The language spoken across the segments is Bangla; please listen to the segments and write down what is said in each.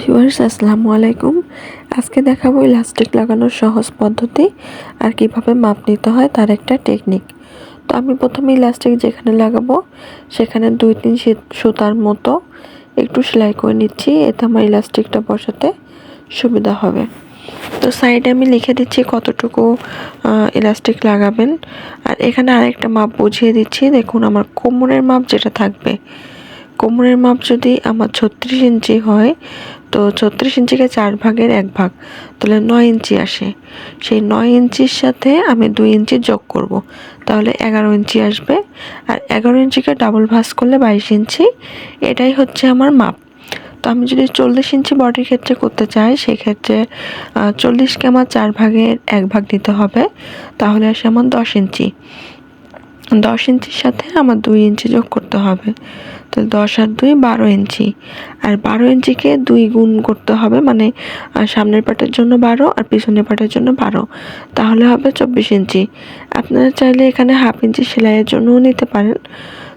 ভিউয়ার্স, আসসালামু আলাইকুম। আজকে দেখাবো ইলাস্টিক লাগানোর সহজ পদ্ধতি আর কীভাবে মাপ নিতে হয় তার একটা টেকনিক। তো আমি প্রথমে ইলাস্টিক যেখানে লাগাবো, সেখানে দুই তিন সুতার মতো একটু সেলাই করে নিচ্ছি, এতে আমার ইলাস্টিকটা বসাতে সুবিধা হবে। তো সাইডে আমি লিখে দিচ্ছি কতটুকু ইলাস্টিক লাগাবেন। আর এখানে আরেকটা মাপ বুঝিয়ে দিচ্ছি, দেখুন আমার কোমরের মাপ যেটা থাকবে কোমরের মাপ যদি আমার ছত্রিশ ইঞ্চি হয়, তো ছত্রিশ ইঞ্চিকে চার ভাগের এক ভাগ, তাহলে নয় ইঞ্চি আসে। সেই নয় ইঞ্চির সাথে আমি দুই ইঞ্চি যোগ করব, তাহলে এগারো ইঞ্চি আসবে। আর এগারো ইঞ্চিকে ডাবল ভাঁজ করলে বাইশ ইঞ্চি, এটাই হচ্ছে আমার মাপ। তো আমি যদি চল্লিশ ইঞ্চি বডির ক্ষেত্রে করতে চাই সেক্ষেত্রে চল্লিশকে আমার চার ভাগের এক ভাগ দিতে হবে, তাহলে আসে আমার দশ ইঞ্চি। দশ ইঞ্চির সাথে আমার দুই ইঞ্চি যোগ করতে হবে। তো দশ আর দুই বারো ইঞ্চি। আর বারো ইঞ্চিকে দুই গুণ করতে হবে মানে সামনের পাটের জন্য বারো আর পিছনের পাটের জন্য বারো। তাহলে হবে চব্বিশ ইঞ্চি। আপনারা চাইলে এখানে হাফ ইঞ্চি সেলাইয়ের জন্যও নিতে পারেন।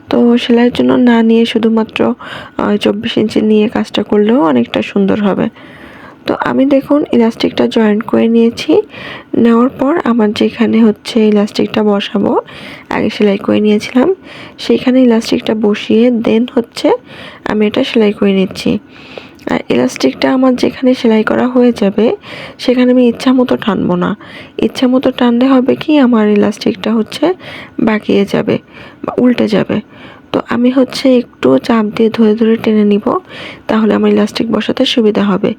তো সেলাইয়ের জন্য না নিয়ে শুধুমাত্র চব্বিশ ইঞ্চি নিয়ে কাজটা করলেও অনেকটা সুন্দর হবে। তো আমি দেখুন ইলাস্টিকটা জয়েন্ট করে নিয়েছি। নেওয়ার পর আমার যেখানে হচ্ছে ইলাস্টিকটা বসাবো, আগে সেলাই করে নিয়েছিলাম। সেইখানে ইলাস্টিকটা বসিয়ে দেন হচ্ছে আমি এটা সেলাই করে নিচ্ছি। আর ইলাস্টিকটা আমার যেখানে সেলাই করা হয়ে যাবে, সেখানে আমি ইচ্ছা মতো টানবো না। ইচ্ছা মতো টানলে হবে কি, আমার ইলাস্টিকটা হচ্ছে বাঁকিয়ে যাবে বা উল্টে যাবে। তো আমি হচ্ছে একটু চাপ দিয়ে ধরে ধরে টেনে নিব, তাহলে আমার ইলাস্টিক বসাতে সুবিধা হবে।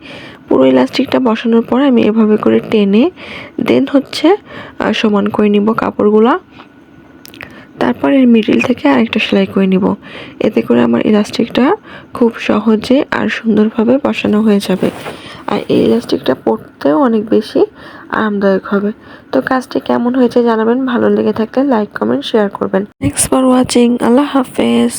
পুরো ইলাস্টিকটা বসানোর পর আমি এভাবে করে টেনে দেন হচ্ছে সমান করে নিব কাপড়গুলা। তারপর এর মিডিল থেকে আরেকটা সেলাই করে নিব। এতে করে আমার ইলাস্টিকটা খুব সহজে আর সুন্দরভাবে বসানো হয়ে যাবে। আর এই ইলাস্টিকটা পরতেও অনেক বেশি আরামদায়ক হবে। তো কাজটি কেমন হয়েছে জানাবেন, ভালো লেগে থাকলে লাইক কমেন্ট শেয়ার করবেন। থ্যাংকস ফর ওয়াচিং আল্লাহ হাফেজ।